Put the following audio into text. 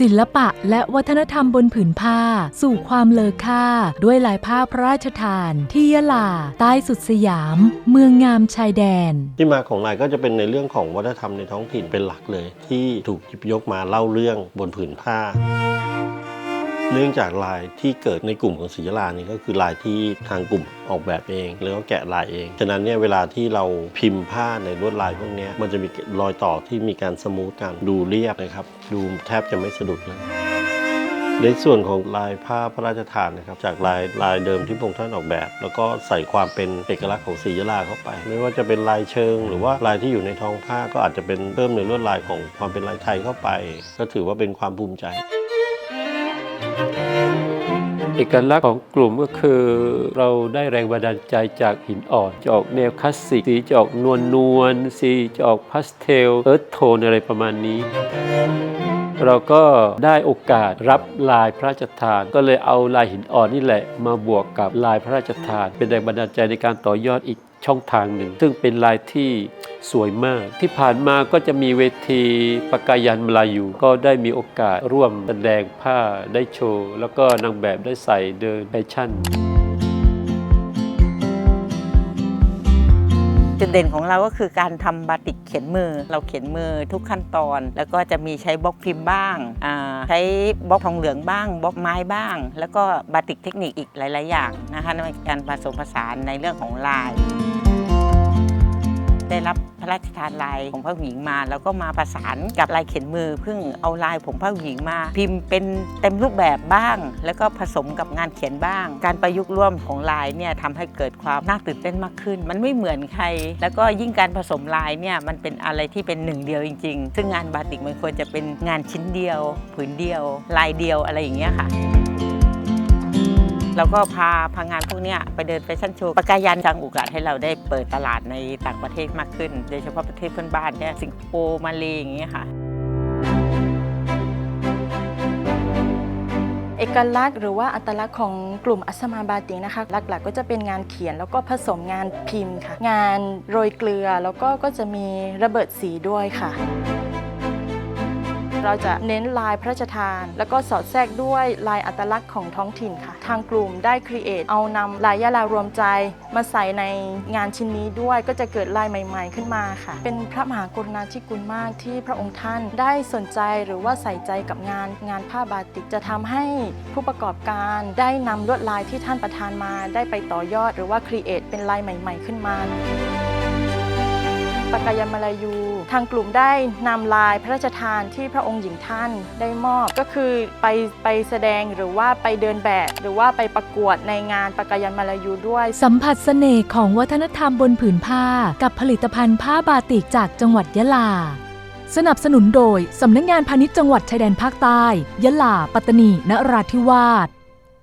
ศิลปะและวัฒนธรรมบนผืนผ้า สู่ความเลอค่า ด้วยลายผ้าพระราชทาน ที่ยะลา ใต้สุดสยาม เมืองงามชายแดน ที่มาของลายก็จะเป็นในเรื่องของวัฒนธรรมในท้องถิ่นเป็นหลักเลย ที่ถูกหยิบยกมาเล่าเรื่องบนผืนผ้า เนื่องจากลายที่เกิดในกลุ่มของศิลานี่ก็คือลายที่ทางกลุ่มออกแบบเอง แล้วก็แกะลายเอง ฉะนั้นเนี่ยเวลาที่เราพิมพ์ผ้าในลวดลายพวกนี้มันจะมีรอยต่อที่มีการสมูทกันดูเรียบนะครับ ดูแทบจะไม่สะดุดเลยในส่วนของลายผ้าพระราชทานนะครับ จากลายลายเดิมที่พระองค์ท่านออกแบบ แล้วก็ใส่ความเป็นเอกลักษณ์ของศรียะลาเข้าไป ไม่ว่าจะเป็นลายเชิง หรือว่าลายที่อยู่ในท้องผ้าก็อาจจะเป็นเพิ่มในลวดลายของความเป็นลายไทยเข้าไป ก็ถือว่าเป็นความภูมิใจ เอกลักษณ์ของกลุ่มก็คือเราได้แรงบันดาลใจจากหินอ่อนจะออกแนวคลาสสิกสีจะออกนวลนวลสีจะออกพาสเทลเอิร์ธโทนอะไรประมาณนี้ เราก็ได้โอกาสรับลายพระราชทาน ก็เลยเอาลายหินอ่อนนี่แหละ มาบวกกับลายพระราชทาน เป็นแรงบันดาลใจในการต่อยอดอีกช่องทางหนึ่ง ซึ่งเป็นลายที่ สวยมาก ที่ผ่านมาก็จะมีเวทีปกกายันมลายูก็ได้มีโอกาสร่วมแสดงผ้าได้โชว์ แล้วก็นางแบบได้ใส่เดินแฟชั่น จุดเด่นของเราก็คือการทำบาติกเขียนมือ เราเขียนมือทุกขั้นตอน แล้วก็จะมีใช้บล็อกพิมพ์บ้างอ่าใช้บล็อกทองเหลืองบ้างบล็อกไม้บ้าง แล้วก็บาติกเทคนิคอีกหลาย ๆ อย่างนะคะในการผสมผสานในเรื่องของลาย รับพระราชทานลายของพระหญิงมา แล้วก็มาประสานกับลายเขียนมือเพิ่งเอาลายของพระหญิงมา พิมพ์เป็นเต็มรูปแบบบ้าง แล้วก็ผสมกับงานเขียนบ้าง การประยุกต์ร่วมของลายเนี่ยทำให้เกิดความน่าตื่นเต้นมากขึ้น มันไม่เหมือนใคร แล้วก็ยิ่งการผสมลายเนี่ยมันเป็นอะไรที่เป็นหนึ่งเดียวจริง ๆ ซึ่งงานบาติกมันควรจะเป็นงานชิ้นเดียว ผืนเดียว ลายเดียวอะไรอย่างเงี้ยค่ะ แล้วก็พาพางานพวกเนี้ยไปเดินแฟชั่นโชว์ปากกายันสร้างโอกาสให้เราได้เปิดตลาดในต่างประเทศมากขึ้น โดยเฉพาะประเทศเพื่อนบ้านเนี่ยสิงคโปร์มาเลอย่างเงี้ยค่ะเอกลักษณ์หรือว่าอัตลักษณ์ของกลุ่มอัสมาบาติกนะคะ หลักๆก็จะเป็นงานเขียนแล้วก็ผสมงานพิมพ์ค่ะ งานโรยเกลือแล้วก็ก็จะมีระเบิดสีด้วยค่ะ เราจะเน้นลายพระราชทาน แล้วก็สอดแทรกด้วยลายอัตลักษณ์ของท้องถิ่นค่ะ ทางกลุ่มได้ครีเอทเอานำลายยะลารวมใจ มาใส่ในงานชิ้นนี้ด้วยก็จะเกิดลายใหม่ ๆ ขึ้นมาค่ะ เป็นพระมหากรุณาธิคุณมากที่พระองค์ท่านได้สนใจหรือว่าใส่ใจกับงานงานผ้าบาติกจะทำให้ผู้ประกอบการได้นำลวดลายที่ท่านประทานมาได้ไปต่อยอด หรือว่าครีเอทเป็นลายใหม่ ๆ ขึ้นมา ปกายมาลายู ทางกลุ่มได้นำลายพระราชทานที่พระองค์หญิงท่านได้มอบ ก็คือไปไปแสดงหรือว่าไปเดินแบบ หรือว่าไปประกวดในงานปกายมาลายูด้วย สัมผัสเสน่ห์ของวัฒนธรรมบนผืนผ้า กับผลิตภัณฑ์ผ้าบาติกจากจังหวัดยะลาสนับสนุนโดย สำนักงานพาณิชย์จังหวัดชายแดนภาคใต้ ยะลา ปัตตานี นราธิวาส